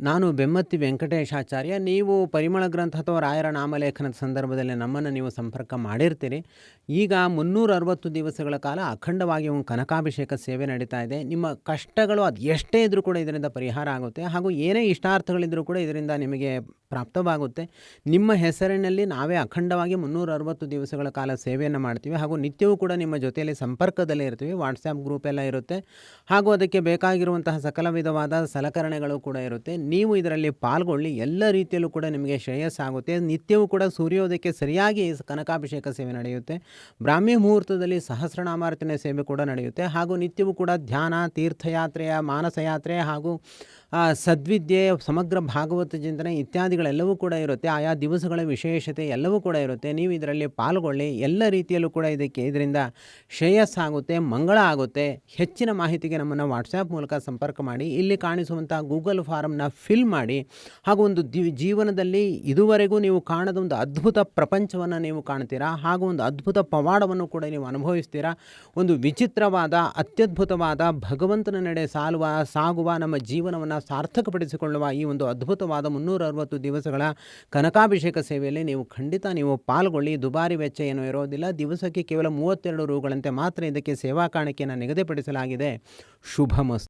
ನಾನು ಬೆಮ್ಮತ್ತಿ ವೆಂಕಟೇಶಾಚಾರ್ಯ, ನೀವು ಪರಿಮಳ ಗ್ರಂಥ ಅಥವಾ ರಾಯರ ನಾಮಲೇಖನದ ಸಂದರ್ಭದಲ್ಲಿ ನಮ್ಮನ್ನು ನೀವು ಸಂಪರ್ಕ ಮಾಡಿರ್ತೀರಿ. ಈಗ ಮುನ್ನೂರ ಅರವತ್ತು ದಿವಸಗಳ ಕಾಲ ಅಖಂಡವಾಗಿ ಒಂದು ಕನಕಾಭಿಷೇಕ ಸೇವೆ ನಡೀತಾ ಇದೆ. ನಿಮ್ಮ ಕಷ್ಟಗಳು ಅದು ಎಷ್ಟೇ ಇದ್ದರೂ ಕೂಡ ಇದರಿಂದ ಪರಿಹಾರ ಆಗುತ್ತೆ. ಹಾಗೂ ಏನೇ ಇಷ್ಟಾರ್ಥಗಳಿದ್ದರೂ ಕೂಡ ಇದರಿಂದ ನಿಮಗೆ ಪ್ರಾಪ್ತವಾಗುತ್ತೆ. ನಿಮ್ಮ ಹೆಸರಿನಲ್ಲಿ ನಾವೇ ಅಖಂಡವಾಗಿ ಮುನ್ನೂರ ಅರವತ್ತು ದಿವಸಗಳ ಕಾಲ ಸೇವೆಯನ್ನು ಮಾಡ್ತೀವಿ ಹಾಗೂ ನಿತ್ಯವೂ ಕೂಡ ನಿಮ್ಮ ಜೊತೆಯಲ್ಲಿ ಸಂಪರ್ಕದಲ್ಲೇ ಇರ್ತೀವಿ. ವಾಟ್ಸಪ್ ಗ್ರೂಪ್ ಎಲ್ಲ ಇರುತ್ತೆ. ಹಾಗೂ ಅದಕ್ಕೆ ಬೇಕಾಗಿರುವಂತಹ ಸಕಲ ವಿಧವಾದ ಸಲಕರಣೆಗಳು ಕೂಡ ಇರುತ್ತೆ. ನೀವು ಇದರಲ್ಲಿ ಪಾಲ್ಗೊಳ್ಳಿ. ಎಲ್ಲ ರೀತಿಯಲ್ಲೂ ಕೂಡ ನಿಮಗೆ ಶ್ರೇಯಸ್ಸಾಗುತ್ತೆ. ನಿತ್ಯವೂ ಕೂಡ ಸೂರ್ಯೋದಯಕ್ಕೆ ಸರಿಯಾಗಿ ಕನಕಾಭಿಷೇಕ ಸೇವೆ ನಡೆಯುತ್ತೆ. ಬ್ರಾಹ್ಮಿ ಮುಹೂರ್ತದಲ್ಲಿ ಸಹಸ್ರನಾಮಾರ್ಚನೆ ಸೇವೆ ಕೂಡ ನಡೆಯುತ್ತೆ. ಹಾಗೂ ನಿತ್ಯವೂ ಕೂಡ ಧ್ಯಾನ, ತೀರ್ಥಯಾತ್ರೆಯ, ಮಾನಸಯಾತ್ರೆ ಹಾಗೂ ಸದ್ವಿದ್ಯೆ, ಸಮಗ್ರ ಭಾಗವತ ಚಿಂತನೆ ಇತ್ಯಾದಿಗಳೆಲ್ಲವೂ ಕೂಡ ಇರುತ್ತೆ, ಆಯಾ ದಿವಸಗಳ ವಿಶೇಷತೆ ಎಲ್ಲವೂ ಕೂಡ ಇರುತ್ತೆ. ನೀವು ಇದರಲ್ಲಿ ಪಾಲ್ಗೊಳ್ಳಿ, ಎಲ್ಲ ರೀತಿಯಲ್ಲೂ ಕೂಡ ಇದಕ್ಕೆ ಇದರಿಂದ ಶ್ರೇಯಸ್ಸಾಗುತ್ತೆ ಮಂಗಳ ಆಗುತ್ತೆ. ಹೆಚ್ಚಿನ ಮಾಹಿತಿಗೆ ನಮ್ಮನ್ನು ವಾಟ್ಸ್ಯಾಪ್ ಮೂಲಕ ಸಂಪರ್ಕ ಮಾಡಿ, ಇಲ್ಲಿ ಕಾಣಿಸುವಂಥ ಗೂಗಲ್ ಫಾರಮ್ನ ಫಿಲ್ ಮಾಡಿ, ಹಾಗೂ ಒಂದು ಜೀವನದಲ್ಲಿ ಇದುವರೆಗೂ ನೀವು ಕಾಣದ ಒಂದು ಅದ್ಭುತ ಪ್ರಪಂಚವನ್ನು ನೀವು ಕಾಣ್ತೀರಾ, ಹಾಗೂ ಒಂದು ಅದ್ಭುತ ಪವಾಡವನ್ನು ಕೂಡ ನೀವು ಅನುಭವಿಸ್ತೀರಾ, ಒಂದು ವಿಚಿತ್ರವಾದ, ಅತ್ಯದ್ಭುತವಾದ, ಭಗವಂತನ ನಡೆ ಸಾಲುವ, ಸಾಗುವ, ನಮ್ಮ ಜೀವನವನ್ನು ಸಾರ್ಥಕಪಡಿಸಿಕೊಳ್ಳುವ ಈ ಒಂದು ಅದ್ಭುತವಾದ ಮುನ್ನೂರ ಅರವತ್ತು ದಿವಸಗಳ ಕನಕಾಭಿಷೇಕ ಸೇವೆಯಲ್ಲಿ ನೀವು ಖಂಡಿತ ನೀವು ಪಾಲ್ಗೊಳ್ಳಿ. ದುಬಾರಿ ವೆಚ್ಚ ಏನೂ ಇರೋದಿಲ್ಲ. ದಿವಸಕ್ಕೆ ಕೇವಲ ಮೂವತ್ತೆರಡು ರೂಗಳಂತೆ ಮಾತ್ರ ಇದಕ್ಕೆ ಸೇವಾ ಕಾಣಿಕೆಯನ್ನು ನಿಗದಿಪಡಿಸಲಾಗಿದೆ. ಶುಭಮಸ್ತು